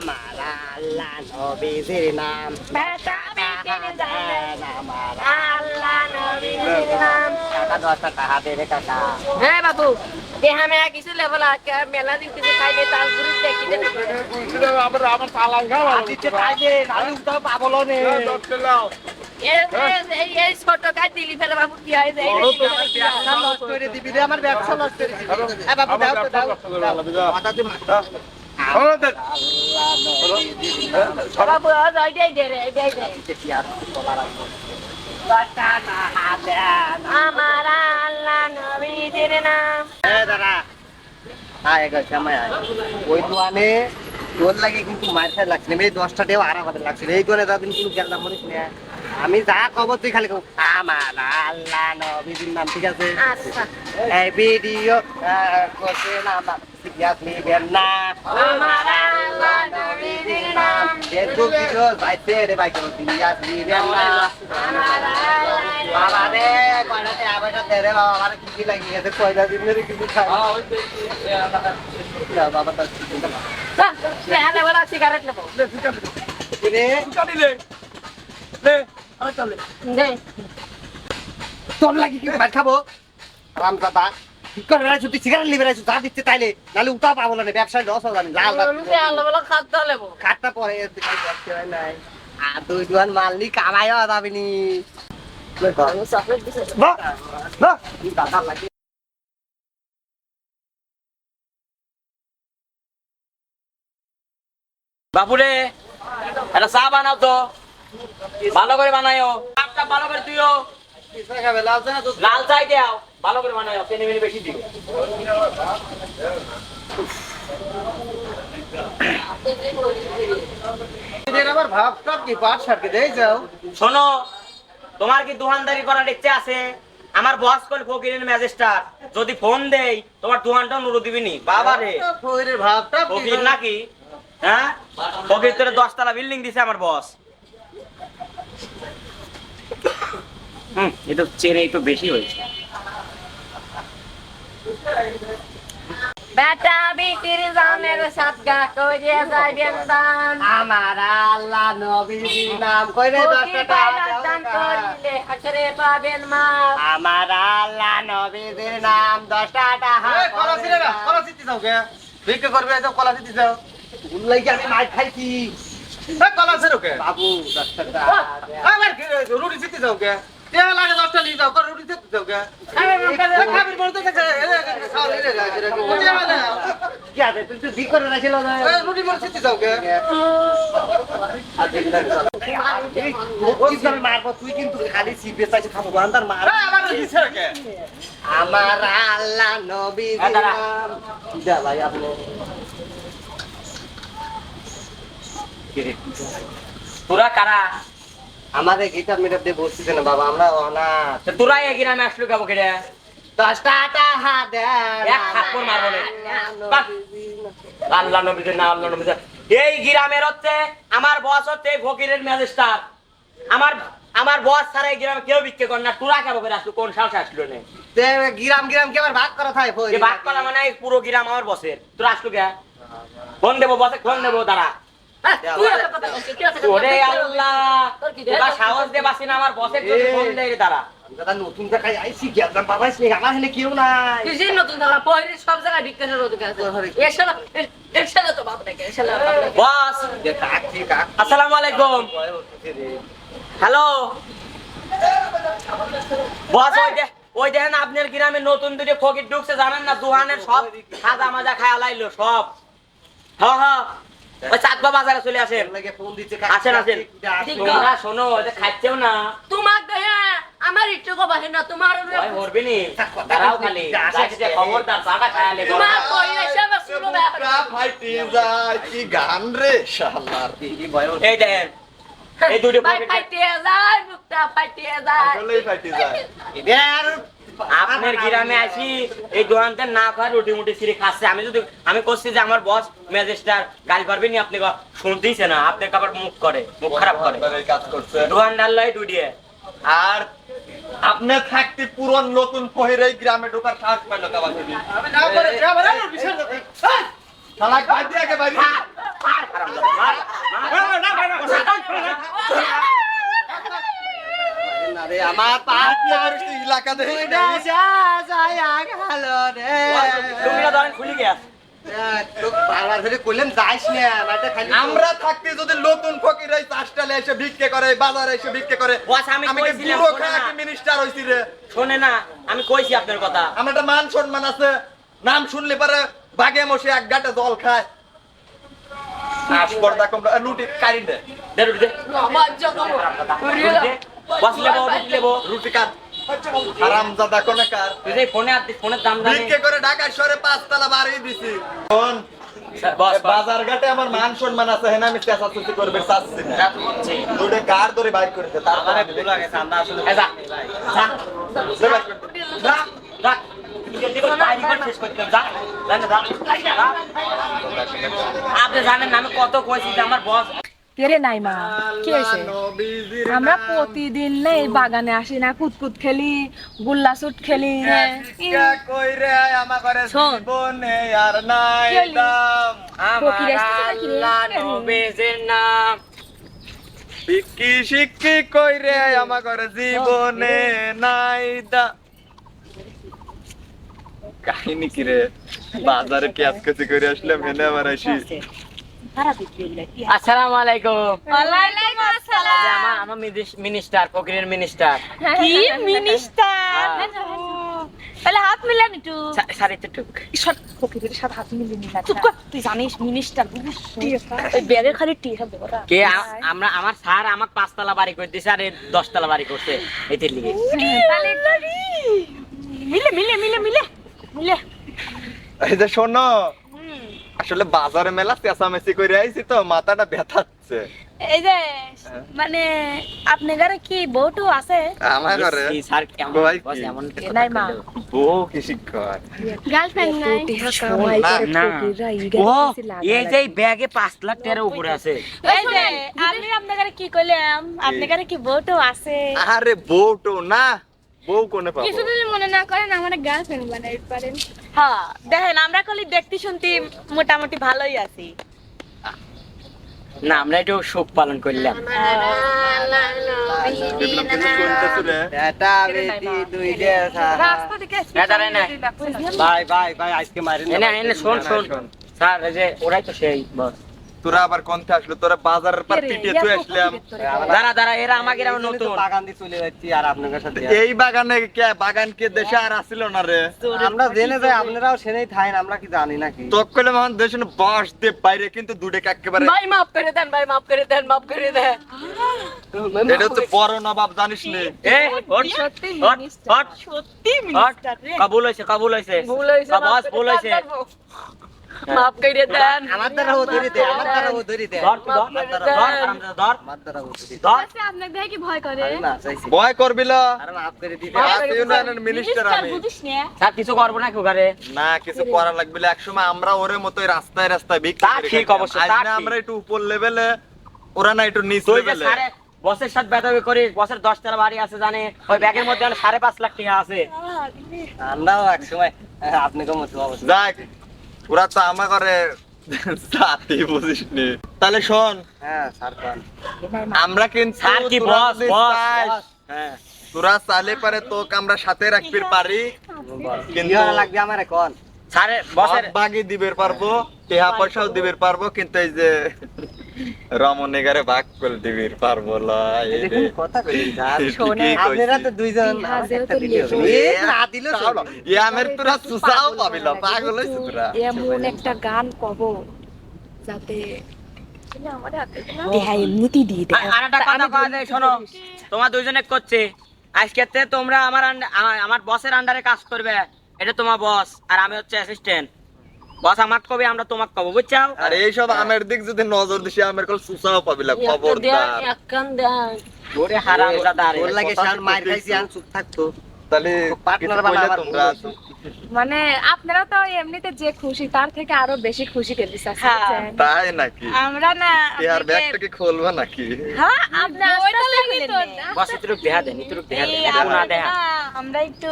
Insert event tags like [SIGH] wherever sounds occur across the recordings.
আমার আল্লাহ নবীজির নাম বেটা বেটির জানের আমার আল্লাহ নবীর নাম কাকা দশটা টাকা দে রে কাকা হ্যাঁ বাবু দেহা মেয়া কিছু লেবল আজকে মেলা দিন কিছু খাইলে তাল ঘুরি দেখি দে দিচ্ছে তাই দে নালি উঠাও পাবলো নে এই এই ছোট কাজ দিলি ফেলে বাবু কি হয় যে ব্যবসা লস করে দিবি আমার ব্যবসা লস করে দিবি বাবু দাও তো দাও নবীর লাগছিল এই দশটা আমি যা কব তুই খালি আমার আল্লাহ নবীজির নাম ঠিক আছে আচ্ছা না। সিরিয়াস নিবেন না আমার আল্লাহ নবীর নাম ফেসবুক ভিডিও বাইতে রে ভাই কেন সিরিয়াস নিবেন না আমার বাবা রে কয়টাতে আবেটা দে রে বাবা আমার কি কি লাগিয়ে গেছে কয়টা দিন ধরে কিছু তার তোর লাগি খাব রাম তুই সিগারেট লিবে যা দিচ্ছে তাইলে। নাহলে উঠা পাবো না ব্যবসায় লস হবে আমি লাল আল্লাহ বলা খাদ্য নেব। পরে তুই দেখতে পাই নাই। আর দুই দুয়ান মাল নি কামাইও যাবি নি চকলেট বাহ বাহ দাদা বাপুরে একটা চা বানাও তো। ভালো করে বানাইও। চাপটা ভালো করে দিও খাবে লাল চাই দাও ভালো করে বানাইও চিনি মিনি বেশি দিও। আবার ভাব কি পাট সারকে দেই যাও। শোনো তোমার কি দোকানদারি করার ইচ্ছে আছে? আমার বস কল ফকিরের ম্যাজিস্টার যদি ফোন দেই তোমার দোকানটা নুরু দিবিনি। বাবা রে। ফকিরের ভাব টাব কি ফকির নাকি? হ্যাঁ? ফকির তোরে দশতলা বিল্ডিং দিছে আমার বস হুম এটা চেনে একটু বেশি হয়েছে বেটা বিটির জানের সাতগা করে যাইবেন দান আমার আল্লাহ নবীর নাম কইরে দশটা দান করিলে হাসরে পাবেন মা আমার আল্লাহ নবীদের নাম দশটা টাকা কলা ছিঁড়ে না, কলা ছিঁড়তে যাও কে? ভিক্ষা করবে তো কলা ছিঁড়তে যাও। উল্লাই আমি মাছ খাইছি এ, কলা ছিঁড়ো কে? বাবু দশটা কি রুটি ছিঁড়তে যাও কে? তেল লাগে দশটা নিয়ে যাও, রুটি ছিঁড়তে যাও খাবির বলতে রুটি আমার না। কি আছে তুই তো ঠিক করে রাখিল না এ, রুটি বলে ছিঁড়তে যাও মারবো তুই কিন্তু খালি সিপে চাইছে খাব বান্দার মার আমার আল্লাহ নবী হ্যাঁ, ভাই আপনি তোরা কারা আমাদের গিটার মিটার দিয়ে বসতেছে না বাবা? আমরা অনাথ। তো তোরা এই গ্রামে আসলো কেটে দশটা টাকা দেন এক থাপ্পড় মারবো আল্লাহ নবীদের না আল্লাহ নবীদের এই গ্রামের হচ্ছে আমার বস হচ্ছে ফকিরের ম্যাজিস্টার আমার আমার বস ছাড়া এই গ্রামে কেউ বিক্রি করে না। তোরা কেবো করে আসলো? কোন সাহসে আসলো নে? গিরাম গিরাম কে আবার ভাগ করা থাকে? ভাগ করা মানে পুরো গ্রাম আমার বসের তোরা আসলো কে? ফোন দেবো বসে ফোন দেবো? দাঁড়া। হ্যাঁ, তুই এত কথা কি আছে? ওরে আল্লাহ তোর কি রে? তোরা সাহস দে বাসি আমার বসের যদি ফোন দেয় রে দাদা নতুন দেখাই আইছি গেলাম বাবা এসে আমার এখানে কেউ নাই। তুই যে নতুন ধারা পয়রি সব জায়গায় বিজ্ঞানের অধিকার আছে। এসেলা এসেলা তো বাপ দেখে এসেলা বাপ দেখে। বস। যে কাক কি কাক। আসসালামু আলাইকুম। হ্যালো। বস ওই দে ওই দেখেন আপনার গ্রামে নতুন দুটো ফকির ঢুকছে জানেন না? দুহানের সব খাজা মাজা খায় আলাইলো সব। হ্যাঁ হ্যাঁ চাঁদবা বাজারে চলে আসেন। লাগে ফোন দিচ্ছে আসেন আসেন। শোনো ওদের খাচ্ছেও না। তোমাক দেয়া আমার একটু কো বাহে না তোমার মরবি নি দাঁড়াও খালি। খবরদার চাটা খায় তোমার কই এসে বা শুনো ফাইটে যায়, কি গান রে, শালার। এই দেখেন এই দুটো ভাই যায় মুখটা ফাইটিয়ে যায়। আসলেই ফাইটে যায়। এদের আপনার গ্রামে আসি এই দোকানতে না খায় রুটি মুটি ছিঁড়ে খাচ্ছে আমি যদি আমি করছি যে আমার বস ম্যাজিস্টার গাল পারবেনি আপনি শুনতেইছে না আপনি আবার মুখ করে মুখ খারাপ করে। দোকানদার লয় দুডিয়ে আর আপনি থাকতে পুরো নতুন পহিরে গ্রামে ঢোকার সাহস পাইল কাবা তুমি আমি না করে যাব রে বিশেষ শালা কাজ দিয়ে আগে বাইরে না রে আমার দুইটা যায়া গেল রে। ধরেন খুলি গিয়া। তো বারবার ধরে কইলাম যাইস না মাঠে খালি আমরা থাকতে যদি নতুন ফকির চাষটালে এসে ভিক্ষে করে বাজারে এসে ভিক্ষে করে আমি মিনিস্টার রে? শোনে না কইছি আপনার কথা। আমার একটা মান সম্মান আছে। নাম শুনলে পরে বাগে মশে এক গাটে জল খায়। আসপর্দা কম লুটি কারি দে দে দে। আমার দে। বস লেবো রুটি লেবো। রুটি কাট। হারাম জাদা কোনে কার? তুই যে ফোনে আর ফোনের দাম জানি ভিক্ষে করে ঢাকা শহরে পাঁচতলা বাড়ি দিছি। বাজার ঘাটে আমার মান সম্মান আছে হেনা আমি চেঁচাচুচি করবে চাচ্ছি না। দুটো গার ধরে বাইক করেছে তারপরে করে। যা করে যা। যা। আপনি জানেন আমি কত কইছি যে আমার বস কেরে নাই মা। কি হয়েছে? আমরা প্রতিদিন না এই বাগানে আসি না কুতকুত খেলি গুল্লা শুট খেলি হ্যাঁ। নাই শিক্ষি শিক্ষি কই রে? আমার ঘরে জীবনে নাই দাম কাহিনী কি রে? বাজারে পেঁয়াজ কচি করে আসলাম হেনে আবার আসি। আসসালামু আলাইকুম। ওয়ালাইকুম আসসালাম। আমার আমার মিনিস্টার ফকিরের মিনিস্টার। কি [LAUGHS] মিনিস্টার? তাহলে হাত মিলান একটু। সারিতে টুক ঈশ্বর ফকিরের সাথে হাত মিলিয়ে নিলাম তুই জানিস মিনিস্টার ওই ব্যাগের খালি টি হবে ওরা কে আমরা আমার স্যার আমাকে পাঁচতলা বাড়ি করে দিছে আর দশতলা বাড়ি করছে এটির লিগে। তাহলে মিলে মিলে মিলে মিলে মিলে। এই যে শোনো আসলে বাজারে মেলা চেঁচামেচি করে আইছি তো মাথাটা ব্যথাচ্ছে। এই যে মানে আপনি ঘরে কি বউটু আছে? আমার ঘরে। স্যার কেমন? ভাই বস কি? এমন এ নাই মা। বউ কি শিক্ষক? গার্লফ্রেন্ড নাই। না, ও এই যে ব্যাগে পাঁচ লাখ টাকার উপরে আছে। এই যে আমি আপনার ঘরে কি কইলাম? আপনার ঘরে কি বউটু আছে? আরে বউ তো না বউ কোনে পাবো? কিছু যদি মনে না করেন আমার গার্লফ্রেন্ড বানাইতে পারেন। হ্যাঁ দেখেন আমরা খালি দেখতে শুনতে মোটামুটি ভালোই আছি। না আমরা একটু শোক পালন করলাম। ভাই ভাই ভাই আজকে মারি এনে এনে শোন শোন। স্যার ওরাই তো সেই বস। তোরা আবার কোনতে আসলো? তোরা বাজারের পর পিটিয়ে তুই আসলাম দাঁড়া দাঁড়া এরা আমাকে এরা নতুন। বাগান দিয়ে চলে যাচ্ছি আর আপনাদের সাথে এই বাগানে কে? বাগান কে দেশে আর আসিল না রে? আমরা জেনে যাই আপনারাও সেনেই থাকেন আমরা কি জানি নাকি তো কইলে মহান দেশ বাস দিয়ে বাইরে কিন্তু দুটে একেবারে ভাই মাফ করে দেন ভাই মাফ করে দেন মাফ করে দেন। এটা তো বড় নবাব জানিস নে। এ হট সত্যি মিনিস্টার হট সত্যি মিনিস্টার রে। কবুল হইছে কবুল হইছে। ভুল হয়েছে বস ভুল হইছে। মাফ করে দেন। আমার দ্বারা ও ধরি দে আমার দ্বারা ও ধরি দে ধর ধর ধর ধর আমার দ্বারা ও ধরি দে ধর। আচ্ছা আপনাকে দেখে কি ভয় করে? না চাইছি। আরে মাফ করে দিতে। ইউনিয়নের মিনিস্টার আমি। স্যার কিছু করব না ঘরে। না কিছু করা লাগবে না। একসময় আমরা ওরে মতোই রাস্তায় রাস্তায় বিক্রি তা ঠিক অবশ্য, তা ঠিক। আমরা একটু উপর লেভেলে ওরা না একটু নিচ লেভেলে বসের সাথে বেতাবি করিস বসের দশতলা বাড়ি আছে জানে ওই ব্যাগের মধ্যে সাড়ে পাঁচ লাখ টাকা আছে। আমরাও এক সময় আপনাকে মতো অবস্থা। ওরা তো আমা করে সাথে বুঝিস নি তাহলে শোন হ্যাঁ স্যার আমরা কিন্তু স্যার কি বস, বস, হ্যাঁ। তোরা চালে পারে তোকে আমরা সাথে রাখতে পারি। কিন্তু লাগবে আমারে কোন? সাড়ে বসের বসের বাগি দিবের পারব টেহা পয়সাও দিবের পারব কিন্তু এই যে রমনেগারে ভাগ করে দিবির পারব একটা এমন গান কব যাতে তোমার দুইজনে করছে। আজকে তোমরা আমার আমার বসের আন্ডারে কাজ করবে। এটা তোমার বস আর আমি হচ্ছে অ্যাসিস্ট্যান্ট বস আমাকে কবে আমরা তোমাকে কব বুঝছাও? আর এইসব আমের দিক যদি নজর দিছি আমের কল সুসাও পাবিলা খবরদার। একখান দেন ওরে হারাম দাদা ওর লাগে শান মার খাইছি আন চুপ থাকতো তাহলে পার্টনার কিছু বানা কইলে আবার তোমরা মানে আপনারা তো এমনিতে যে খুশি তার থেকে আরও বেশি খুশি করে দিচ্ছে তাই নাকি? আমরা না আর ব্যাগটা কি খুলবা নাকি? হ্যাঁ আপনি বস দেহা দেন দেহা দেন আমরা একটু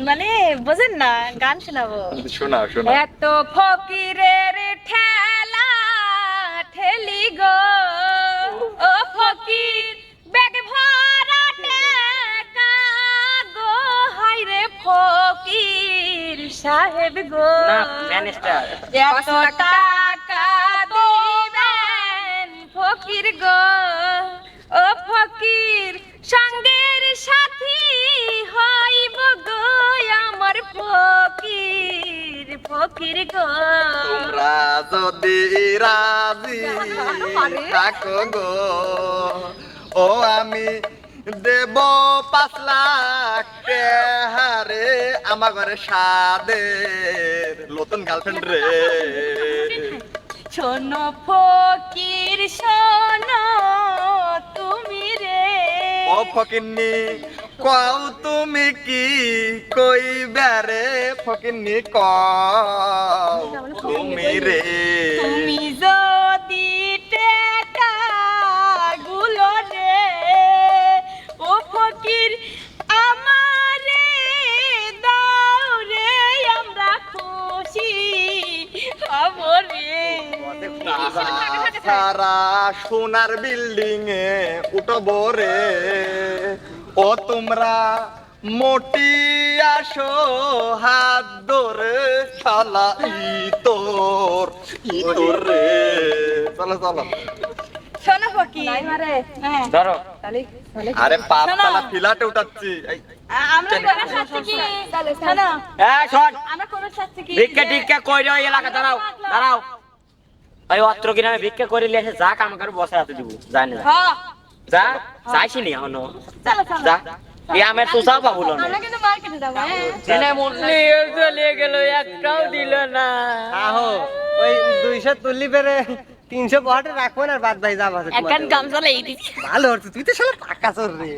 মানে বোঝেন না গান শোনাবো। শোনা শোনা। এত ফকিরের ঠেলা ঠেলি গো। ও ফকির ব্যাগ ভরা টাকা গো। হাই রে ফকির সাহেব গো। না ম্যানেজার। এত টাকা দিবেন ফকির গো। ও ফকির সঙ্গের সাথে আমার ফকির ফকির গো। তোমরা যদি রাজি থাকো গো ও আমি দেব পাঁচ লাখ হারে আমার ঘরে সাদের নতুন গার্লফ্রেন্ড রে। শোনো ফকির শোনো তুমি রে। ও ফকিন্নি কও তুমি কি কই বেরে ফকিন্নি কও তুমি রে? তুমি যদি টেকা গুলো রে ও ফকির আমারে দাও রে আমরা খুশি হব রে। সারা সোনার বিল্ডিং এ উঠবো রে। ও তোমরা মোটি আসো হাত ধরে শালা ইতর ইতর রে। চলো চলো। শোনো ফকির। হ্যাঁ। ধরো। আরে পাঁচতলা ফিলাটে উঠাচ্ছি। এই, আমরা কোন? শাস্তি কি? শোনো। এই শোন। আমরা কোন শাস্তি কি? ভিক্ষা টিক্ষা কইরে এলাকা দাঁড়াও দাঁড়াও। ওই অত্র গ্রামে ভিক্ষা করে লিয়ে এসে যা কাম করে বসে হাতে দিব। জানি না। হ্যাঁ যা যাইছি নি এখনও চলো চলো। যা। আমের তো যাও পাবুল না আমরা কিন্তু মার্কেটে যাব ছেলে নিয়ে চলে গেল একটাও দিল না। আহো ওই দুইশো তুলি পেরে তিনশো বহাটে রাখব না আর বাদ ভাই যাব একখান গামছা লাগিয়ে দিছি ভালো হচ্ছে তুই তো শালা পাকা চোর রে।